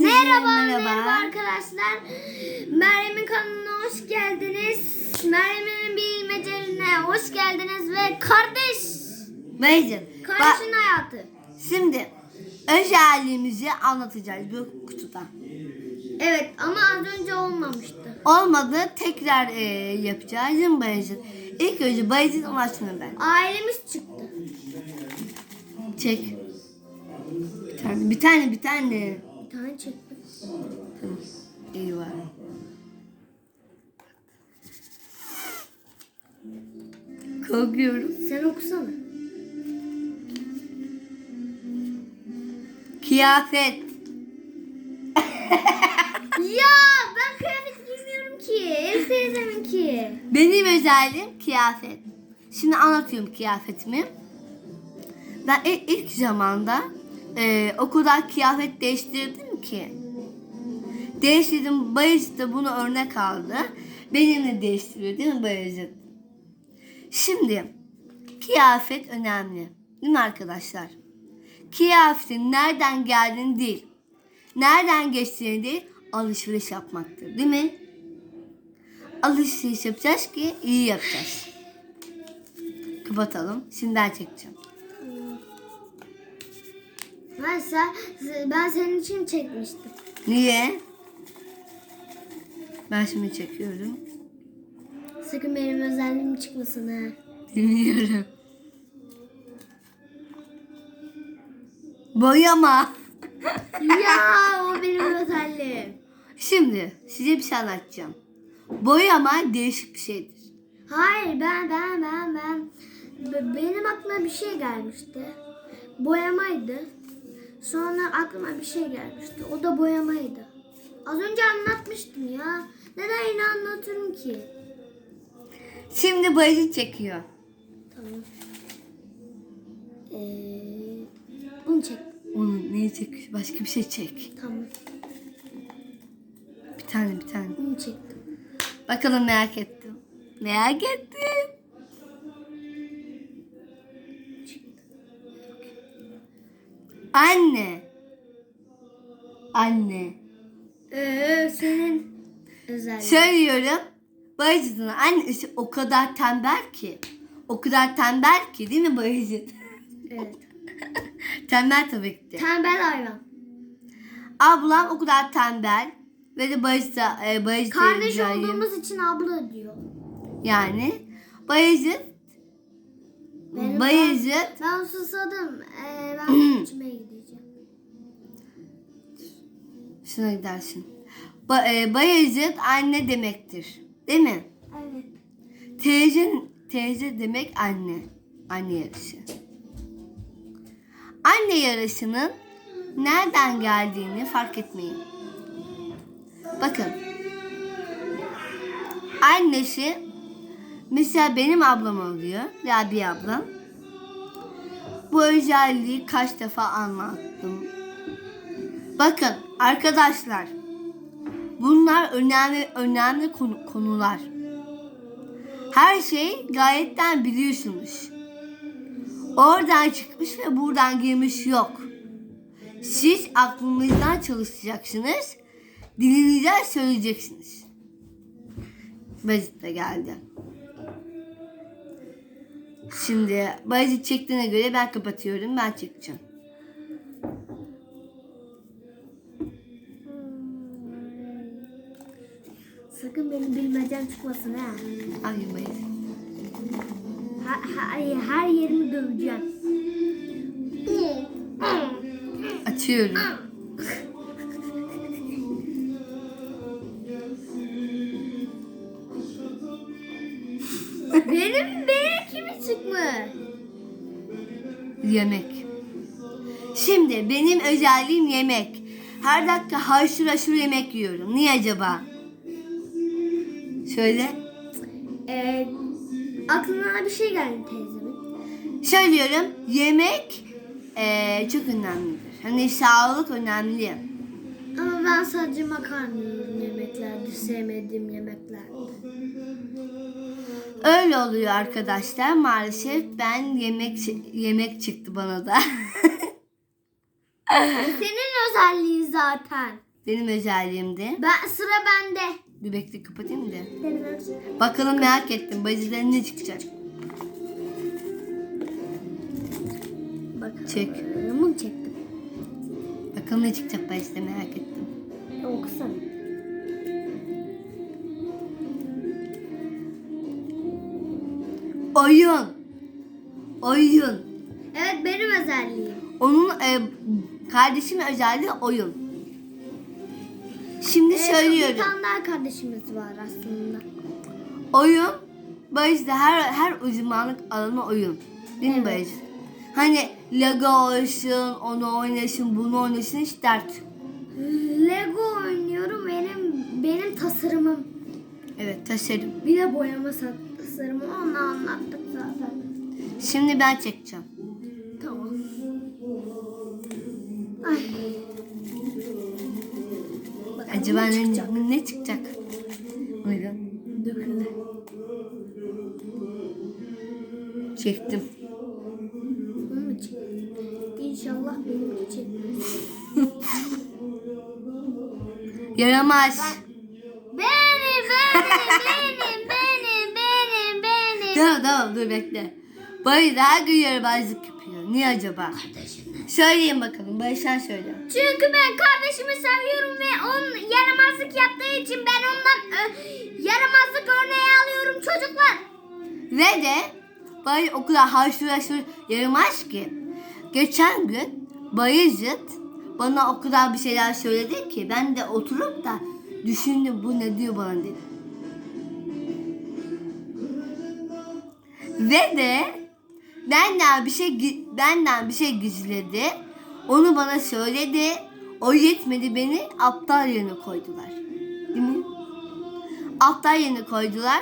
Merhaba, Merhaba. merhaba, arkadaşlar. Meryem'in kanalına hoş geldiniz. Meryem'in bilmecelerine hoş geldiniz ve kardeş, Beyciğim. kardeşin Bak, hayatı. şimdi özelliğimizi anlatacağız bu kutuda. Evet ama az önce olmamıştı. Olmadı tekrar e, yapacağız değil mi Bayezid? İlk önce Bayezid ulaştığını ben. Ailemiz çıktı. Çek. Bir tane, bir tane, bir tane. Bir tane çektim. Var. Korkuyorum. Sen okusana. Kıyafet. ya ben kıyafet giymiyorum ki. Elif teyzemin ki. Benim özelliğim kıyafet. Şimdi anlatıyorum kıyafetimi. Ben ilk, ilk zamanda e, o kadar kıyafet değiştirdim ki. Değiştirdim. Bayezid de bunu örnek aldı. Benimle değiştiriyor değil mi Bayezid? Şimdi kıyafet önemli. Değil mi arkadaşlar? Kıyafetin nereden geldiğini değil, nereden geçtiğini değil, alışveriş yapmaktır. Değil mi? alışveriş yapacağız ki iyi yapacağız. Kapatalım. Şimdi ben çekeceğim. Ben, sen, ben senin için çekmiştim. Niye? Ben şimdi çekiyorum. Sakın benim özelliğim çıkmasın ha. Dinliyorum. Boyama. ya o benim özelliğim. Şimdi size bir şey anlatacağım. Boyama değişik bir şeydir. Hayır ben ben ben ben Be- benim aklıma bir şey gelmişti. Boyamaydı. Sonra aklıma bir şey gelmişti. O da boyamaydı. Az önce anlatmıştım ya. Neden yine anlatıyorum ki? Şimdi boyacı çekiyor. Tamam. Ee, bunu çek. Onu neyi çek? Başka bir şey çek. Tamam. Bir tane bir tane. Bunu çektim. Bakalım merak ettim. Merak ettim. Anne. Anne. Ee, senin özelliğin. Söylüyorum. Bayıcı'nın annesi o kadar tembel ki. O kadar tembel ki değil mi Bayıcı? Evet. tembel tabii ki de. Tembel hayvan. Ablam o kadar tembel. Ve de Bayıcı da e, Bayıcı Kardeş olduğumuz için abla diyor. Yani Bayıcı Benim Bayıcı Ben susadım. Ee, ben içmeye gideceğim. şuna gidersin. Ba, e, Bayezid anne demektir. Değil mi? Evet. Teyze, teyze demek anne. Anne yarışı. Anne yarışının nereden geldiğini fark etmeyin. Bakın. Annesi mesela benim ablam oluyor. Rabia ablam. Bu özelliği kaç defa anlattım. Bakın arkadaşlar. Bunlar önemli önemli konu- konular. Her şey gayetten biliyorsunuz. Oradan çıkmış ve buradan girmiş yok. Siz aklınızdan çalışacaksınız. Dilinizden söyleyeceksiniz. Bazit de geldi. Şimdi Bazit çektiğine göre ben kapatıyorum. Ben çekeceğim. Sakın benim bilmecem çıkmasın ha. Ay Bazit. Ha- ha- her yerimi döveceğim. Açıyorum. Yemek. Şimdi benim özelliğim yemek. Her dakika haşır haşır yemek yiyorum. Niye acaba? Söyle. Ee, aklına bir şey geldi teyzemin. Söylüyorum. Yemek eee, çok önemlidir. Hani sağlık önemli. Ama ben sadece makarna yiyorum yemeklerde. Sevmediğim yemeklerde. Öyle oluyor arkadaşlar. Maalesef ben yemek yemek çıktı bana da. Senin özelliğin zaten. Benim özelliğimdi. Ben sıra bende. Bir bekle kapatayım. Benim özelliğim. Bakalım merak ettim. Bacıların ne çıkacak? Bakalım. Çek. Bunu çektim. Bakalım ne çıkacak bacıda merak ettim. Okusana. Oyun. Oyun. Evet benim özelliğim. Onun e, kardeşimin özelliği oyun. Şimdi Evet, söylüyorum. Bir tane daha kardeşimiz var aslında. Oyun Barış'ta her her uzmanlık alanı oyun. Değil mi Evet. Barış? Hani Lego olsun, onu oynasın, bunu oynasın hiç dert. Lego oynuyorum benim benim tasarımım. Evet tasarım. Bir de boyama sa- tasarımı onu anlattık zaten. Şimdi ben çekeceğim. Tamam. Ay. Bakalım Acaba ne ne çıkacak? ne çıkacak? Buyurun. Döküldü. Çektim. İnşallah benim çekmez. Yaramaz. Benim, benim, benim, benim. Tamam tamam dur bekle. Barış her gün yaramazlık yapıyor. Niye acaba? Söyleyin bakalım. Barış sen söyle. Çünkü ben kardeşimi seviyorum ve onun yaramazlık yaptığı için ben ondan ö, yaramazlık örneği alıyorum çocuklar. Ve de Barış o kadar haşır haşır yaramaz ki. Geçen gün Bayezid bana o kadar bir şeyler söyledi ki ben de oturup da düşündüm bu ne diyor bana dedim. Ve de benden bir şey benden bir şey gizledi. Onu bana söyledi. O yetmedi beni aptal yerine koydular. Değil mi? Aptal yerine koydular.